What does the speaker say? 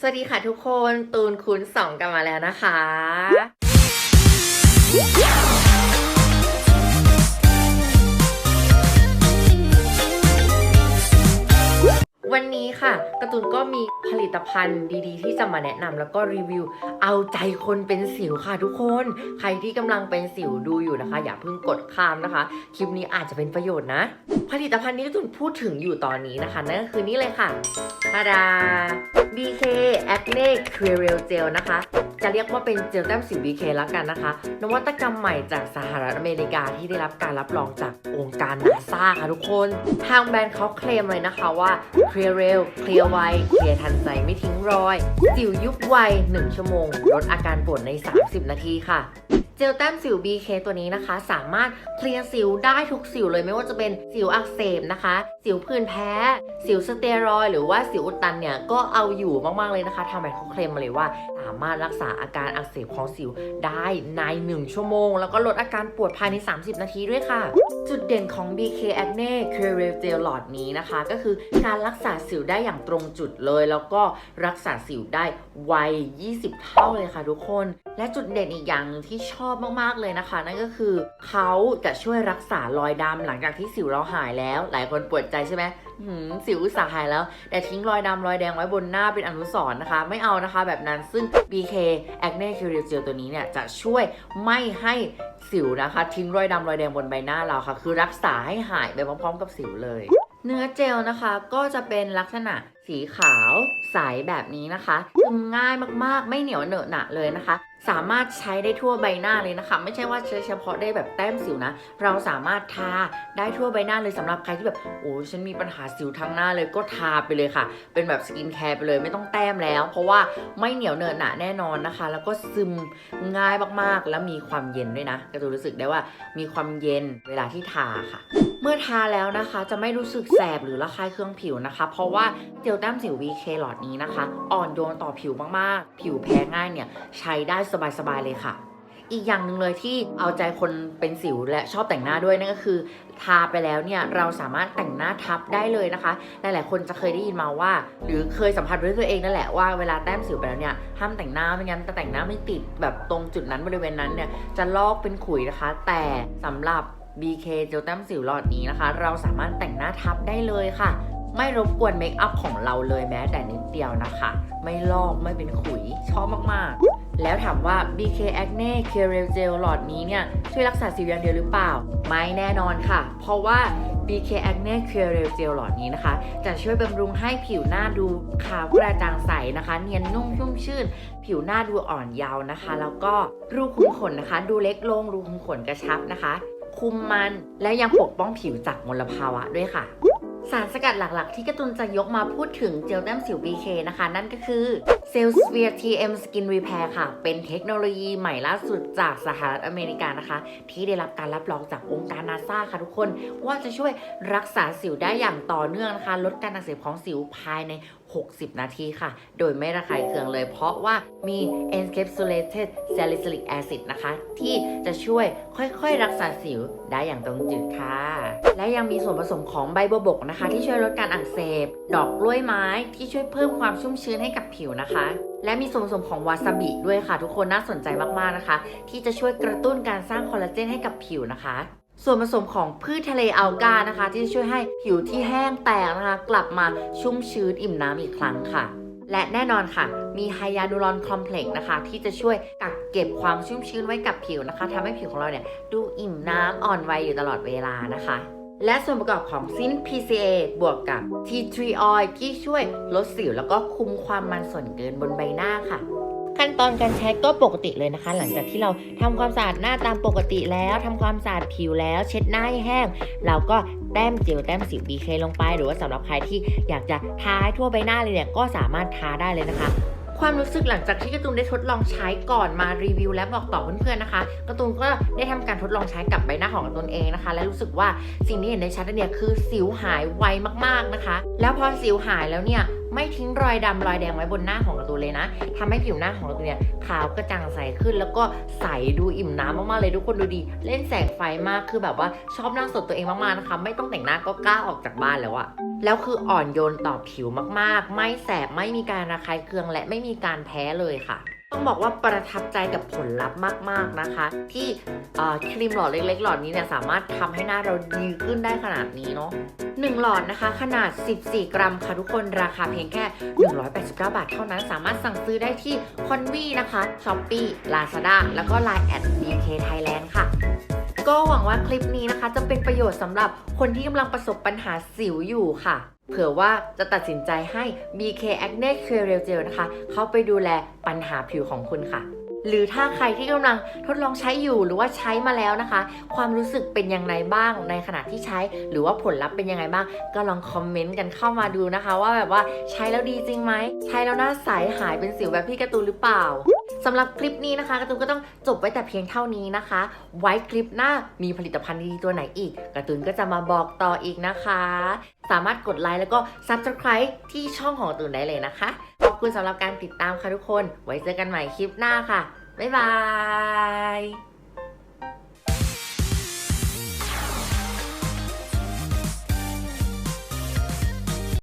สวัสดีค่ะทุกคน ตูนคูณสองกันมาแล้วนะคะ วันนี้ค่ะกร์ตูนก็มีผลิตภัณฑ์ดีๆ ที่จะมาแนะนำแล้วก็รีวิว เอาใจคนเป็นสิวค่ะทุกคน ใครที่กำลังเป็นสิวดูอยู่นะคะ อย่าเพิ่งกดข้ามนะคะ คลิปนี้อาจจะเป็นประโยชน์นะ ผลิตภัณฑ์ที่กร์ตูนพูดถึงอยู่ตอนนี้นะคะนั่นก็คือนี่เลยค่ะทาดา BK Acne Clear Gel นะคะจะเรียกว่าเป็นเจลแต้มสิว BK แล้วกันนะคะ นวัตกรรมใหม่จากสหรัฐอเมริกาที่ได้รับการรับรองจากองค์การนาซาค่ะทุกคน ทางแบรนด์เขาเคลมเลยนะคะว่า Clear Rail Clear ไว เคลียร์ทันใจไม่ทิ้งรอย สิวยุบไว 1 ชั่วโมง ลดอาการปวดใน 30 นาทีค่ะเจลแต้มสิว BK ตัวนี้นะคะ สามารถเคลียร์สิวได้ทุกสิวเลยไม่ว่าจะเป็นสิวอักเสบนะคะ สิวผื่นแพ้ สิวสเตียรอยหรือว่าสิวอุดตันเนี่ยก็เอาอยู่มากๆเลยนะคะทางแบรนด์เขาเคลมมาเลยว่า สามารถรักษาอาการอักเสบของสิวได้ใน 1 ชั่วโมง แล้วก็ลดอาการปวดภายใน 30 นาทีด้วยค่ะ จุดเด่นของ BK Acne Clear Gel หลอดนี้นะคะ ก็คือการรักษาสิวได้อย่างตรงจุดเลย แล้วก็รักษาสิวได้ไว 20 เท่าเลยค่ะทุกคน และจุดเด่นอีกอย่างหนึงที่ชอบมากๆเลยนะคะ นั่นก็คือเขาจะช่วยรักษารอยดำหลังจากที่สิวเราหายแล้ว หลายคนปวดใจใช่ไหมหืมสิวอุตสาห์หายแล้ว แต่ทิ้งรอยดำรอยแดงไว้บนหน้าเป็นอนุสรณ์นะคะ ไม่เอานะคะแบบนั้นซึ่ง BK Acne Clear Gel ตัวนี้เนี่ย จะช่วยไม่ให้สิวนะคะ ทิ้งรอยดำรอยแดงบนใบหน้าเราค่ะ คือรักษาให้หายไปพร้อมๆกับสิวเลยเนื้อเจลนะคะก็จะเป็นลักษณะสีขาวใสแบบนี้นะคะซึมง่ายมากๆ ไม่เหนียวเหนอะหนะเลยนะคะ สามารถใช้ได้ทั่วใบหน้าเลยนะคะ ไม่ใช่ว่าใช้เฉพาะได้แบบแต้มสิวนะ เราสามารถทาได้ทั่วใบหน้าเลยสำหรับใครที่แบบโอ้ฉันมีปัญหาสิวทั้งหน้าเลยก็ทาไปเลยค่ะ เป็นแบบสกินแคร์ไปเลยไม่ต้องแต้มแล้ว เพราะว่าไม่เหนียวเหนอะหนะแน่นอนนะคะ แล้วก็ซึมง่ายมากๆ แล้วมีความเย็นด้วยนะก็จะรู้สึกได้ว่ามีความเย็นเวลาที่ทาค่ะเมื่อทาแล้วนะคะจะไม่รู้สึกแสบหรือระคายเคืองผิวนะคะ เพราะว่าเจลแต้มสิว VK หลอดนี้นะคะ อ่อนโยนต่อผิวมากๆ ผิวแพ้ง่ายเนี่ยใช้ได้สบายๆเลยค่ะ อีกอย่างหนึ่งเลยที่เอาใจคนเป็นสิวและชอบแต่งหน้าด้วยนั่นก็คือ ทาไปแล้วเนี่ยเราสามารถแต่งหน้าทับได้เลยนะคะหลายๆคนจะเคยได้ยินมาว่า หรือเคยสัมผัสด้วยตัวเองนั่นแหละว่าเวลาแต้มสิวไปแล้วเนี่ยห้ามแต่งหน้าไม่งั้นจะแต่งหน้าไม่ติดแบบตรงจุดนั้นบริเวณนั้นเนี่ยจะลอกเป็นขุยนะคะ แต่สำหรับ BK เจลแต้มสิวหลอดนี้นะคะ เราสามารถแต่งหน้าทับได้เลยค่ะ ไม่รบกวนเมคอัพของเราเลยแม้แต่นิดเดียวนะคะ ไม่ลอกไม่เป็นขุยชอบมาก ๆ แล้วถามว่า BK Acne Clear Gel หลอดนี้เนี่ย ช่วยรักษาสิวอย่างเดียวหรือเปล่า ไม่แน่นอนค่ะ เพราะว่า BK Acne Clear Gel หลอดนี้นะคะ จะช่วยบำรุงให้ผิวหน้าดูขาวกระจ่างใสนะคะ เนียนนุ่มชุ่มชื่น ผิวหน้าดูอ่อนเยาว์นะคะ แล้วก็รูขุมขนนะคะ ดูเล็กลงรูขุมขนกระชับนะคะ คุมมันและยังปกป้องผิวจากมลภาวะด้วยค่ะ สารสกัดหลักๆ ที่กระตุนจะยกมาพูดถึงเจลแต้มสิว BK นะคะ นั่นก็คือ c e l l Sphere TM Skin Repair ค่ะ เป็นเทคโนโลยีใหม่ล่าสุดจากสหรัฐอเมริกานะคะ ที่ได้รับการรับรองจากองค์การนาซาค่ะทุกคน ว่าจะช่วยรักษาสิวได้อย่างต่อเนื่องนะคะ ลดการอักเสบของสิวภายใน 60 นาทีค่ะ โดยไม่ระคายเคืองเลย เพราะว่ามี encapsulated salicylic acid นะคะ ที่จะช่วยค่อยๆ รักษาสิวได้อย่างตรงจุดค่ะ และยังมีส่วนผสมของใบบัวบกนะคะ ที่ช่วยลดการอักเสบ ดอกกล้วยไม้ที่ช่วยเพิ่มความชุ่มชื้นให้กับผิวนะคะและมีส่วนผสมของวาซาบิด้วยค่ะ ทุกคนน่าสนใจมากๆนะคะ ที่จะช่วยกระตุ้นการสร้างคอลลาเจนให้กับผิวนะคะ ส่วนผสมของพืชทะเลอัลกานะคะ ที่จะช่วยให้ผิวที่แห้งแตกนะคะ กลับมาชุ่มชื้นอิ่มน้ำอีกครั้งค่ะ และแน่นอนค่ะ มีไฮยานูรอนคอมเพล็กซ์นะคะ ที่จะช่วยกักเก็บความชุ่มชื้นไว้กับผิวนะคะทำให้ผิวของเราเนี่ยดูอิ่มน้ำอ่อนวัยอยู่ตลอดเวลานะคะ และส่วนประกอบของซิน PCA บวกกับ T3 Oil ที่ช่วยลดสิวแล้วก็คุมความมันส่วนเกินบนใบหน้าค่ะ ขั้นตอนการใช้ก็ปกติเลยนะคะ หลังจากที่เราทำความสะอาดหน้าตามปกติแล้วทำความสะอาดผิวแล้ว เช็ดหน้าให้แห้ง เราก็แต้มเจลแต้มสิว BK ลงไป หรือว่าสำหรับใครที่อยากจะทาให้ทั่วใบหน้าเลยเนี่ยก็สามารถทาได้เลยนะคะ ความรู้สึกหลังจากที่กระตูนได้ทดลองใช้ก่อนมารีวิวและบอกต่อเพื่อนๆนะคะกระตูนก็ได้ทำการทดลองใช้กับใบหน้าของตนเองนะคะ และรู้สึกว่าสิ่งที่เห็นในชัดเนี่ยคือสิวหายไวมากๆนะคะ แล้วพอสิวหายแล้วเนี่ย ไม่ทิ้งรอยดำรอยแดงไว้บนหน้าของกระตูนเลยนะทำให้ผิวหน้าของกระตูนเนี่ยขาวกระจ่างใสขึ้น แล้วก็ใสดูอิ่มน้ำมากๆเลยทุกคนดูดี เล่นแสงไฟมากคือแบบว่าชอบหน้าสดตัวเองมากๆนะคะ ไม่ต้องแต่งหน้าก็กล้าออกจากบ้านแล้วอะแล้วคืออ่อนโยนต่อผิวมากๆ ไม่แสบไม่มีการระคายเคืองและไม่มีการแพ้เลยค่ะ ต้องบอกว่าประทับใจกับผลลัพธ์มาก ๆนะคะ ที่ครีมหลอดเล็กๆ หลอดนี้เนี่ยสามารถทำให้หน้าเราดีขึ้นได้ขนาดนี้เนาะหนึ่งหลอดนะคะ ขนาด 14 กรัมค่ะทุกคนราคาเพียงแค่ 189 บาทเท่านั้น สามารถสั่งซื้อได้ที่คอนวีนะคะช้อปปี้ลาซาด้าแล้วก็ Line at BK Thailand ค่ะ ก็หวังว่าคลิปนี้นะคะ จะเป็นประโยชน์สำหรับคนที่กำลังประสบปัญหาสิวอยู่ค่ะ เผื่อว่าจะตัดสินใจให้ BK Acne Clear Gel นะคะ เข้าไปดูแลปัญหาผิวของคุณค่ะ หรือถ้าใครที่กำลังทดลองใช้อยู่หรือว่าใช้มาแล้วนะคะ ความรู้สึกเป็นยังไงบ้างในขณะที่ใช้ หรือว่าผลลัพธ์เป็นยังไงบ้าง ก็ลองคอมเมนต์กันเข้ามาดูนะคะ ว่าแบบว่าใช้แล้วดีจริงไหมใช้แล้วหน้าใสหายเป็นสิวแบบพี่กร์ตูนหรือเปล่าสำหรับคลิปนี้นะคะกร์ตูนก็ต้องจบไว้แต่เพียงเท่านี้นะคะ ไว้คลิปหน้ามีผลิตภัณฑ์ดีๆตัวไหนอีกกร์ตูนก็จะมาบอกต่ออีกนะคะ สามารถกดไลค์แล้วก็ Subscribe ที่ช่องของตูนได้เลยนะคะ คุณสำหรับการติดตามค่ะทุกคน ไว้เจอกันใหม่คลิปหน้าค่ะ บ๊ายบาย